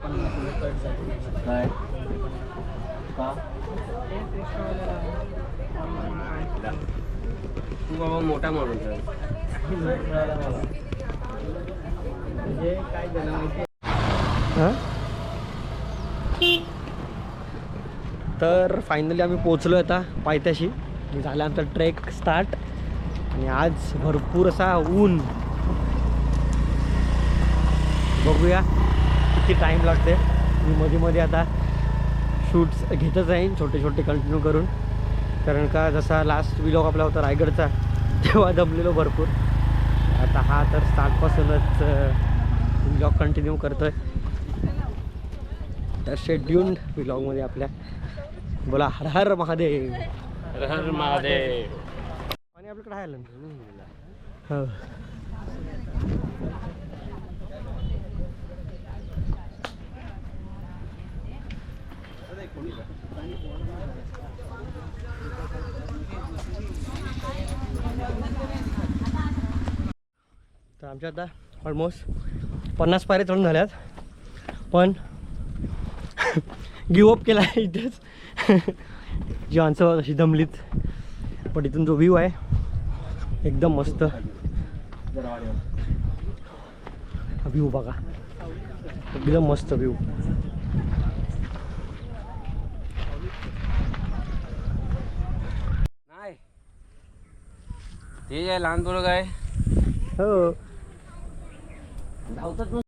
काय? का? तू बाबा मोठा आहे तर फायनली आम्ही पोचलो आता पायथ्याशी. झाला आमचा ट्रेक स्टार्ट आणि आज भरपूर असा ऊन. बघूया. किती टाईम लागते मी मध्ये मध्ये आता शूट्स घेतच राहीन छोटे छोटे कंटिन्यू करून. कारण का जसा लास्ट विलॉग आपला होता रायगडचा तेव्हा दमलेलो भरपूर. आता हा तर स्टार्टपासूनच विलॉग कंटिन्यू करतो आहे तर शेड्यूल्ड विलॉगमध्ये आपल्या. बोला हर हर महादेव. हर महादेव. पाणी आपल्याकडे आहे? हो. तर आमच्या आता ऑलमोस्ट पन्नास पायऱ्या चढून झाल्यात. पण गिवअप केला आहे इथेच. जी आमचं अशी दमलीत. पण इथून जो व्ह्यू आहे एकदम मस्त. व्ह्यू बघा. एकदम मस्त व्ह्यू ते जे लहान पोरं काय? हो. धावतात ना.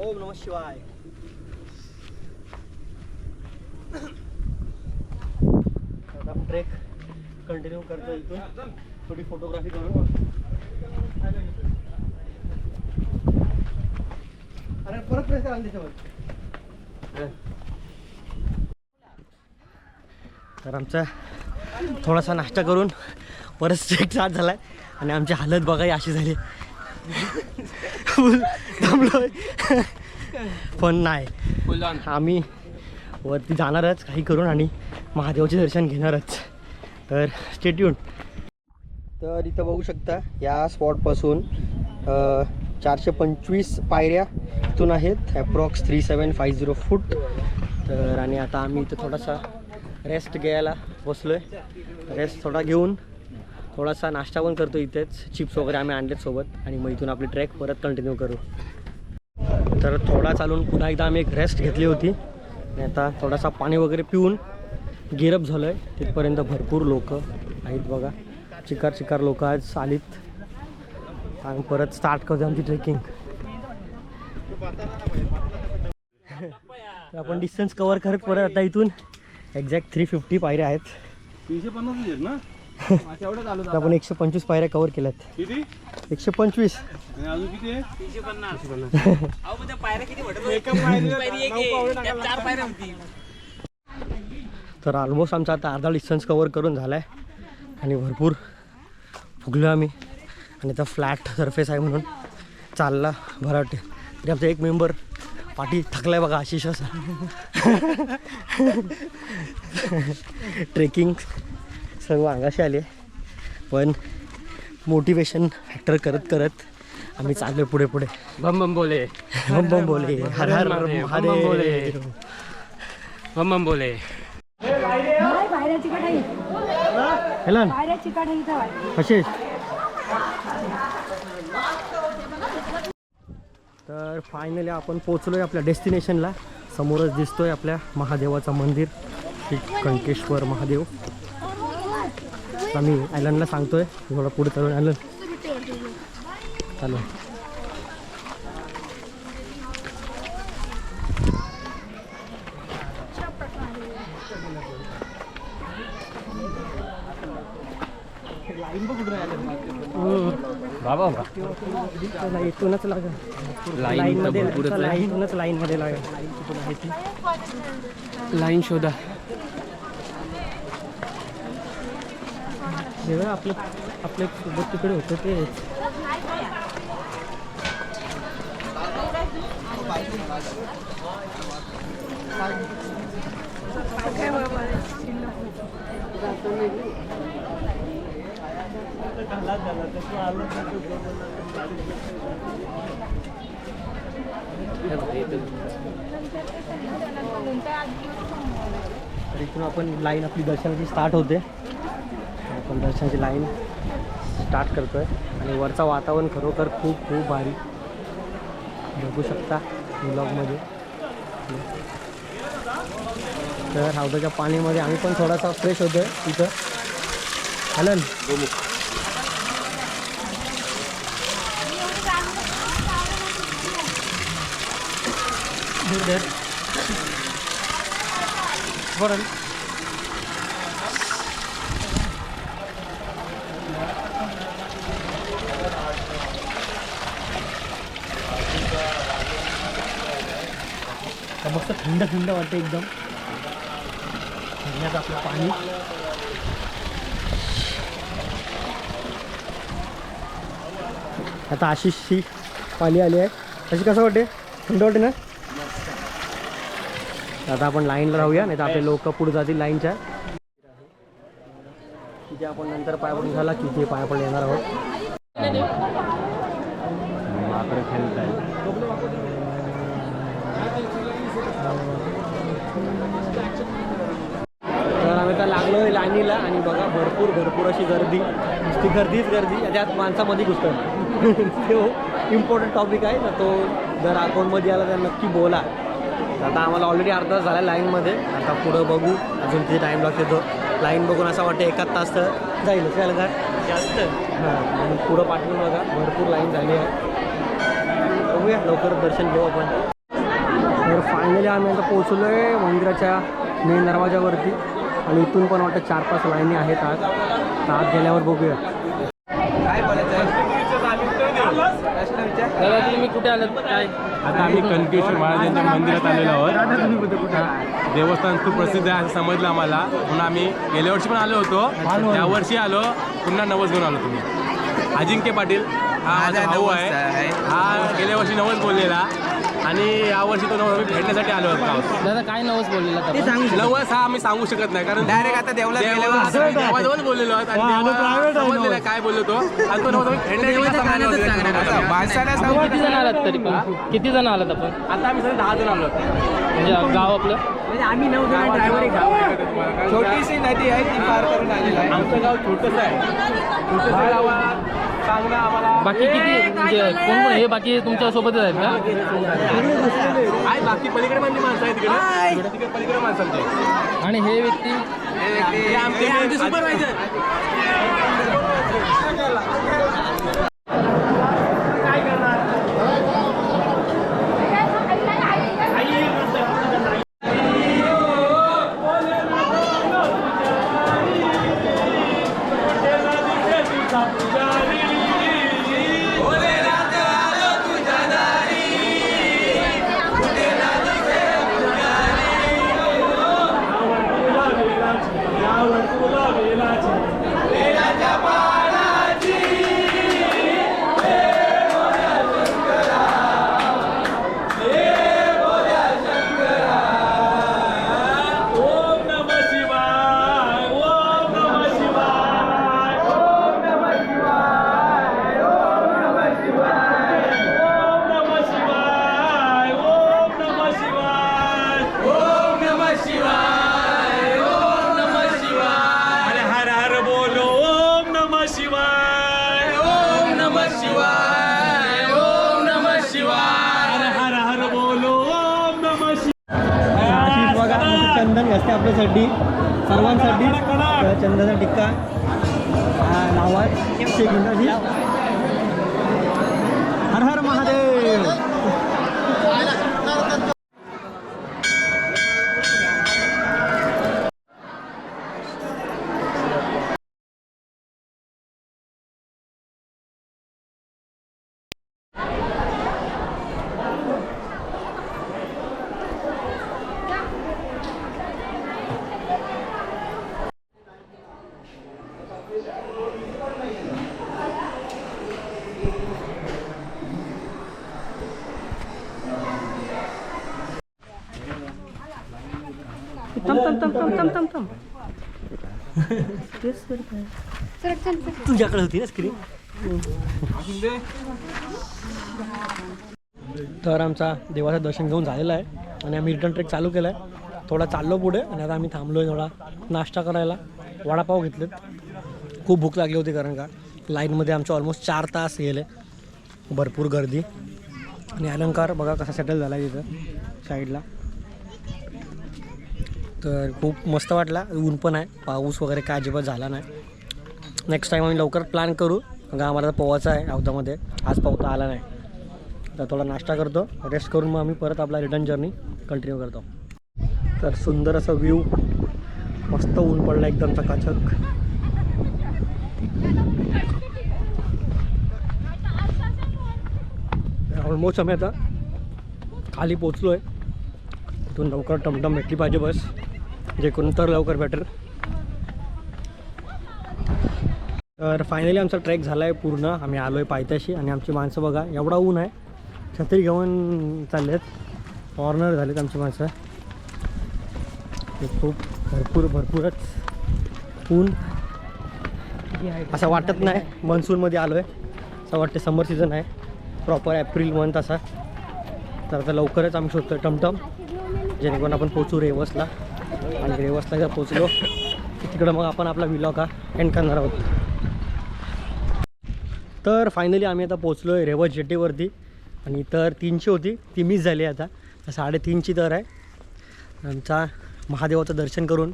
ओम नम शिवाय. आता ट्रेक कंटिन्यू करतो इथून. थोडी फोटोग्राफी करून अरे परत प्रेस करा त्याच्यावर तर आमचा थोडासा नाश्ता करून परत स्ट्रेट स्टार्ट आहे आणि आमची हालत बघाही अशी झाली. पण नाही. आम्ही वरती जाणारच काही करून आणि महादेवाचे दर्शन घेणारच. तर स्टेट्यून तर इथं बघू शकता या स्पॉटपासून चारशे पंचवीस पायऱ्या इथून आहेत approx three seven five zero foot तर आणि आता आम्ही इथं थोडासा रेस्ट घ्यायला बसलो आहे रेस्ट थोडा घेऊन थोडासा नाश्ता पण करतो इथेच. चिप्स वगैरे आम्ही आणलेत सोबत. आणि मग इथून आपली ट्रॅक परत कंटिन्यू करू. तर थोडा चालून पुन्हा एकदा आम्ही एक रेस्ट घेतली होती. आणि आता थोडासा पाणी वगैरे पिऊन गिरप झालो आहे तिथपर्यंत भरपूर लोक आहेत बघा. चिकार चिकार लोक आज आलीत. आणि परत स्टार्ट करतो आमची ट्रेकिंग तर आपण डिस्टन्स कवर करत परत आता इथून. एक्झॅक्ट थ्री फिफ्टी पायऱ्या आहेत. तीनशे पन्नास आहेत ना? आपण एकशे पंचवीस पायऱ्या कवर केल्यात. किती? एकशे पंचवीस. तर ऑलमोस्ट आमचा आता अर्धा डिस्टन्स कवर करून झाला आहे आणि भरपूर फुगलो आम्ही. आणि आता फ्लॅट सरफेस आहे म्हणून चालला बरं वाटते तरी आमचा एक मेंबर पाठी थकलाय बघा आशिष असा. ट्रेकिंग सर्व अंगाशी आले पण मोटिवेशन फॅक्टर करत करत आम्ही चाललो पुढे पुढे. बम बम बोले. बम बम बोले. हर हर महादेव, बम बम बोले. बम बम बोले. नाही पायऱ्याची कढाई हेलन पायऱ्याची कढाई इथं आहे कसे तर फायनली आपण पोचलोय आपल्या डेस्टिनेशनला समोरच दिसतोय आपल्या महादेवाचं मंदिर श्री कंकेश्वर महादेव. आम्ही आयलंडला सांगतोय थोडं पुढे चालून आलं चालू. बाबा त्याला इथूनच लागेल Line लाईन तर मध्ये भरपूरच आहे. लाईनच लाईन मध्ये लागेल लाईन शोधा. हे आपलं आपल्यासोबत तिकडे होतं ते तर इथून आपण लाईन आपली दर्शनाची स्टार्ट होते. आपण दर्शनाची लाईन स्टार्ट करतोय. आणि वरचं वातावरण खरोखर खूप खूप भारी. बघू शकता ब्लॉगमध्ये तर हौदाच्या पाणीमध्ये आम्ही पण थोडासा फ्रेश होतोय तिथं हलन दूर धर. बरं तर मस्त थंड थंड वाटते एकदम धरण्यात आपलं पाणी आता अशी शी पाणी आली आहे. तशी कसं वाटते थंड वाटते ना? आता आपण लाईनला राहूया नाही तर आपले लोक पुढे जातील लाईनच्या तिथे आपण नंतर पाय पडून झाला की ते पाय पडून येणार आहोत. लाईनीला आणि बघा भरपूर भरपूर अशी गर्दी. नुसती गर्दीच गर्दी. त्यात माणसामध्ये घुसतं तो इम्पॉर्टंट टॉपिक आहे. ना तो जर अकाउंटमध्ये आला तर नक्की बोला. आता आम्हाला ऑलरेडी अर्धा तास झाला लाईनमध्ये आता पुढं बघू. अजून किती टाईम लागते तो. लाईन बघून असं वाटतं एकाच तास तर जाईल काय का? जास्त. हां आणि पुढं पाठवून बघा. भरपूर लाईन झाली आहे. बघूया लवकर दर्शन घेऊ आपण. तर फायनली आम्ही आता पोहोचलो आहे मंदिराच्या मेन दरवाजावरती. आणि इथून पण वाटतं चार पाच लाईनी आहेत आज. तर आत गेल्यावर बघूया. तुम्ही कुठे आलात? काय? आता आम्ही कनकेश्वर महाराजांच्या मंदिरात आलेलो आहोत. देवस्थान खूप प्रसिद्ध आहे असं समजलं आम्हाला. म्हणून आम्ही गेल्या वर्षी पण आलो होतो. या वर्षी आलो. पुन्हा नवस घेऊन आलो तुम्ही. अजिंक्य पाटील हा माझा भाऊ आहे. हा गेल्या वर्षी नवस बोललेला. आणि या वर्षी तो नवस आम्ही भेटण्यासाठी आलो होतो दादा काय नवस बोललेला आपण? नवस हा आम्ही सांगू शकत नाही कारण डायरेक्ट आता देवला देवाजवळ बोललेलो आहोत आणि देवा समजलेलं काय बोललो तो. आणि तो नवस आम्ही भेटण्यासाठी आपण किती जण आलात तरी पण? किती जण आलात आपण? आता आम्ही सगळे दहा जण आलो म्हणजे गाव आपलं? छोटीशी नदी आहे ती पार करून आलेली आहे. आमचं गाव छोटंसं आहे. छोटंसं गावात बाकी किती म्हणजे कोण कोण हे बाकी तुमच्या सोबतच आहेत का? आहे बाकी पलीकडे म्हणजे माणसं आहेत तिकडे तिकडे पलीकडे आणि हे व्यक्ती? हे आमचे सुपरवायझर चंदन असते आपल्यासाठी. सर्वांसाठी. चंदनाचा टिक्का हा नावात शेकिंदाची हर हर महादेव थांब थांब थांब थांब थांब. तुझ्याकडे होती ना स्क्रीन तर आमचा देवाचं दर्शन घेऊन झालेलं आहे. आणि आम्ही रिटर्न ट्रेक चालू केला आहे थोडा चाललो पुढे आणि आता आम्ही थांबलो आहे थोडा नाश्ता करायला. वडापाव घेतलेत. खूप भूक लागली होती कारण का? लाईनमध्ये आमचे ऑलमोस्ट चार तास गेले. भरपूर गर्दी. आणि अलंकार बघा कसा सेटल झाला आहे तिथं साईडला तर खूप मस्त वाटला. ऊन पण आहे. पाऊस वगैरे काय अजिबात झाला नाही. नेक्स्ट टाईम आम्ही लवकर प्लॅन करू. कारण आम्हाला पोवायचं आहे अवधामध्ये आज पावता आला नाही. तर थोडा नाश्ता करतो. रेस्ट करून मग आम्ही परत आपला रिटर्न जर्नी कंटिन्यू करतो. तर सुंदर असं व्ह्यू मस्त ऊन पडलं एकदम चकाचक. ऑलमोस्ट आम्ही आता खाली पोचलो आहे तिथून लवकर टमटम भेटली पाहिजे बस. जे करून तर लवकर बेटर तर फायनली आमचा ट्रेक झाला आहे पूर्ण. आम्ही आलो आहे पायथ्याशी आणि आमची माणसं बघा एवढा ऊन आहे. छत्री घेऊन चालले आहेत फॉरनर झालेत आमची माणसं. खूप भरपूर भरपूरच ऊन. असं वाटत नाही. मनसूनमध्ये आलो आहे असं वाटते समर सीझन आहे. प्रॉपर एप्रिल मंथ असा. तर आता लवकरच आम्ही शोधतो टमटम. जेणेकरून आपण पोचू रेवसला आणि रेवसला जर पोचलो तिकडं मग आपण आपला विलॉग हा एंड करणार आहोत. तर फायनली आम्ही आता पोचलो आहे रेवस जेटीवरती. आणि तर तीनशे होती. ती मिस झाली आता. तर साडेतीनची तर आहे. आमचा महादेवाचं दर्शन करून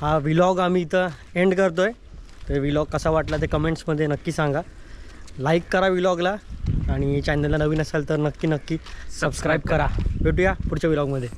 हा विलॉग आम्ही इथं एंड करतो आहे तर विलॉग कसा वाटला ते कमेंट्समध्ये नक्की सांगा. लाईक करा विलॉगला आणि चॅनलला नवीन असाल तर नक्की नक्की सबस्क्राईब करा. भेटूया पुढच्या विलॉगमध्ये